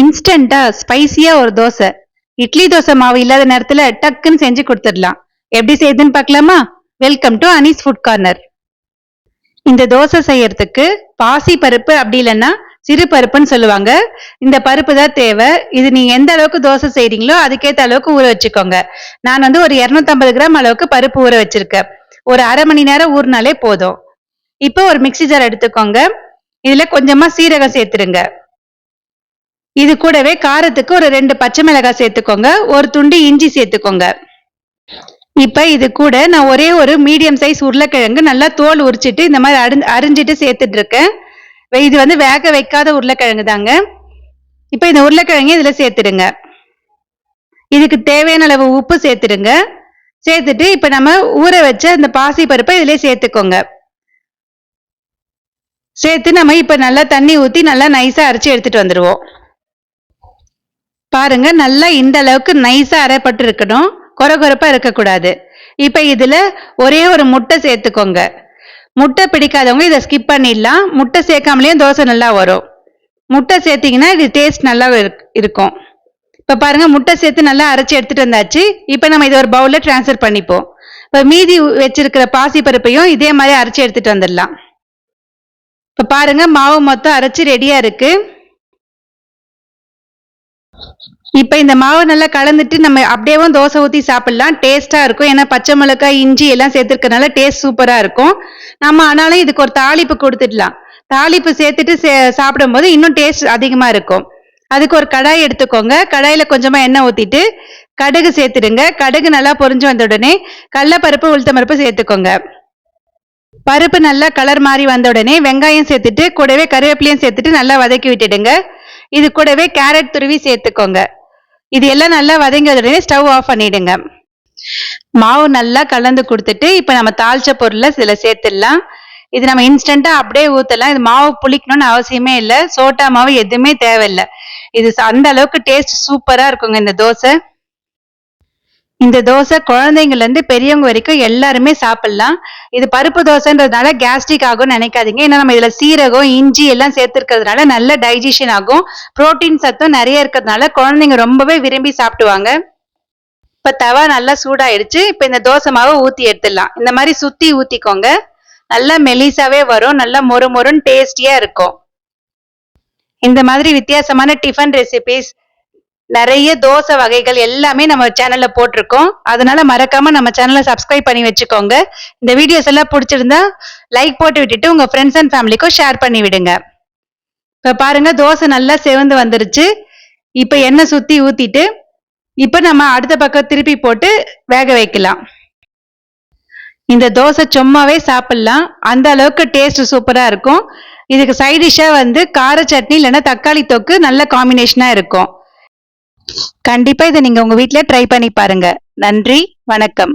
இன்ஸ்டண்டா ஸ்பைசியா ஒரு தோசை. இட்லி தோசை மாவு இல்லாத நேரத்துல டக்குன்னு செஞ்சு கொடுத்துடலாம். எப்படி செய்யுதுன்னு பார்க்கலாமா? Welcome to Anees food corner இந்த தோசை செய்யறதுக்கு பாசி பருப்பு அப்படி இல்லைன்னா சிறு பருப்புன்னு சொல்லுவாங்க. இந்த பருப்பு தான் தேவை. இது நீங்க எந்த அளவுக்கு தோசை செய்றீங்களோ அதுக்கேற்ற அளவுக்கு ஊற வச்சுக்கோங்க. நான் வந்து ஒரு 250 கிராம் அளவுக்கு பருப்பு ஊற வச்சிருக்கேன். ஒரு அரை மணி நேரம் ஊறினாலே போதும். இப்போ ஒரு மிக்ஸி ஜார் எடுத்துக்கோங்க. இதுல கொஞ்சமா சீரகம் சேர்த்துருங்க இது கூடவே காரத்துக்கு ஒரு ரெண்டு பச்சை மிளகாய் சேர்த்துக்கோங்க ஒரு துண்டு இஞ்சி சேர்த்துக்கோங்க. இப்ப இது கூட நான் ஒரே ஒரு மீடியம் சைஸ் உருளைக்கிழங்கு நல்லா தோல் உரிச்சிட்டு இந்த மாதிரி அரி அரிஞ்சிட்டு சேர்த்துட்டு இருக்கேன் இது வந்து வேக வைக்காத உருளைக்கிழங்கு தாங்க. இப்ப இந்த உருளைக்கிழங்கு இதுல சேர்த்துடுங்க. இதுக்கு தேவையான அளவு உப்பு சேர்த்துடுங்க. சேர்த்துட்டு இப்ப நம்ம ஊற வச்ச இந்த பாசி பருப்பை இதுலயே சேர்த்துக்கோங்க. சேர்த்து நம்ம இப்ப நல்லா தண்ணி ஊத்தி நல்லா நைஸா அரைச்சி எடுத்துட்டு வந்துருவோம். பாருங்க நல்லா இந்த அளவுக்கு நைஸா அரைப்பட்டு இருக்கணும் கொர இருக்கக்கூடாது. இப்ப இதுல ஒரே ஒரு முட்டை சேர்த்துக்கோங்க. முட்டை பிடிக்காதவங்க இதை ஸ்கிப் பண்ணிடலாம். முட்டை சேர்க்காமலேயும் தோசை நல்லா வரும். முட்டை சேர்த்தீங்கன்னா இது டேஸ்ட் நல்லா இருக்- இருக்கும். இப்போ பாருங்க முட்டை சேர்த்து நல்லா அரைச்சி எடுத்துட்டு வந்தாச்சு. இப்போ நம்ம இதை ஒரு பவுலில் ட்ரான்ஸ்ஃபர் பண்ணிப்போம். இப்போ மீதி வச்சிருக்கிற பாசி பருப்பையும் இதே மாதிரி அரைச்சி எடுத்துட்டு வந்துடலாம். இப்போ பாருங்க மாவு மொத்தம் அரைச்சி ரெடியா இருக்கு. இப்ப இந்த மாவு நல்லா கலந்துட்டு நம்ம அப்படியேவும் தோசை ஊத்தி சாப்பிடலாம். டேஸ்டா இருக்கும். ஏன்னா பச்சை மிளகாய் இஞ்சி எல்லாம் சேர்த்துருக்கனால டேஸ்ட் சூப்பரா இருக்கும். நம்ம ஆனாலும் இதுக்கு ஒரு தாளிப்பு கொடுத்துடலாம். தாளிப்பு சேர்த்துட்டு சே- சாப்பிடும்போது இன்னும் டேஸ்ட் அதிகமா இருக்கும். அதுக்கு ஒரு கடாய் எடுத்துக்கோங்க. கடாயில கொஞ்சமா எண்ணெய் ஊத்திட்டு கடுகு சேர்த்துடுங்க. கடுகு நல்லா பொரிஞ்சு வந்த உடனே கடலப்பருப்பு உளுத்தம் பருப்பு சேர்த்துக்கோங்க. பருப்பு நல்லா கலர் மாறி வந்த உடனே வெங்காயம் சேர்த்துட்டு கூடவே கருவேப்பிலையும் சேர்த்துட்டு நல்லா வதக்கி விட்டுடுங்க. இது கூடவே கேரட் துருவி சேர்த்துக்கோங்க. இது எல்லாம் நல்லா வதங்கி உடனே ஸ்டவ் ஆஃப் பண்ணிடுங்க. மாவு நல்லா கலந்து கொடுத்துட்டு இப்போ நம்ம தாளிச்ச பொருளை சில சேர்த்துடலாம். இது நம்ம இன்ஸ்டன்டா அப்படியே ஊத்தலாம். இது மாவு புளிக்கணும்னு அவசியமே இல்லை. சோட்டா மாவு எதுவுமே தேவையில்லை. இது அந்த அளவுக்கு டேஸ்ட் சூப்பரா இருக்குங்க இந்த தோசை. இந்த தோசை குழந்தைங்கள்ல இருந்து பெரியவங்க வரைக்கும் எல்லாருமே சாப்பிடலாம். இது பருப்பு தோசைன்றதுனால கேஸ்ட்ரிக் ஆகும்னு நினைக்காதீங்க. ஏன்னா நம்ம இதுல சீரகம் இஞ்சி எல்லாம் சேர்த்துருக்கிறதுனால நல்ல டைஜஷன் ஆகும். புரோட்டீன் சத்தும் நிறைய இருக்கிறதுனால குழந்தைங்க ரொம்பவே விரும்பி சாப்பிடுவாங்க. இப்ப தவா நல்லா சூடாயிடுச்சு இப்ப இந்த தோசை மாவை ஊத்தி எடுத்துடலாம். இந்த மாதிரி சுத்தி ஊத்திக்கோங்க. நல்லா மெலிசாவே வரும். நல்லா மொறு மொறுன்னு டேஸ்டியா இருக்கும். இந்த மாதிரி வித்தியாசமான டிஃபன் ரெசிபிஸ் நிறைய தோசை வகைகள் எல்லாமே நம்ம சேனல்ல போட்டிருக்கோம். அதனால மறக்காம நம்ம சேனலை சப்ஸ்கிரைப் பண்ணி வச்சுக்கோங்க. இந்த வீடியோஸ் எல்லாம் பிடிச்சிருந்தா லைக் போட்டு விட்டுட்டு உங்க ஃப்ரெண்ட்ஸ் அண்ட் ஃபேமிலிக்கும் ஷேர் பண்ணி விடுங்க. இப்ப பாருங்க தோசை நல்லா செவந்து வந்துருச்சு. இப்ப எண்ணெய் சுத்தி ஊத்திட்டு இப்ப நம்ம அடுத்த பக்கம் திருப்பி போட்டு வேக வைக்கலாம். இந்த தோசை சும்மாவே சாப்பிடலாம். அந்த அளவுக்கு டேஸ்ட் சூப்பரா இருக்கும். இதுக்கு சைடிஷ்ஷாக வந்து கார சட்னி இல்லைன்னா தக்காளி தொக்கு நல்ல காம்பினேஷனா இருக்கும். கண்டிப்பா இதை நீங்க உங்க வீட்டுல ட்ரை பண்ணி பாருங்க. நன்றி வணக்கம்.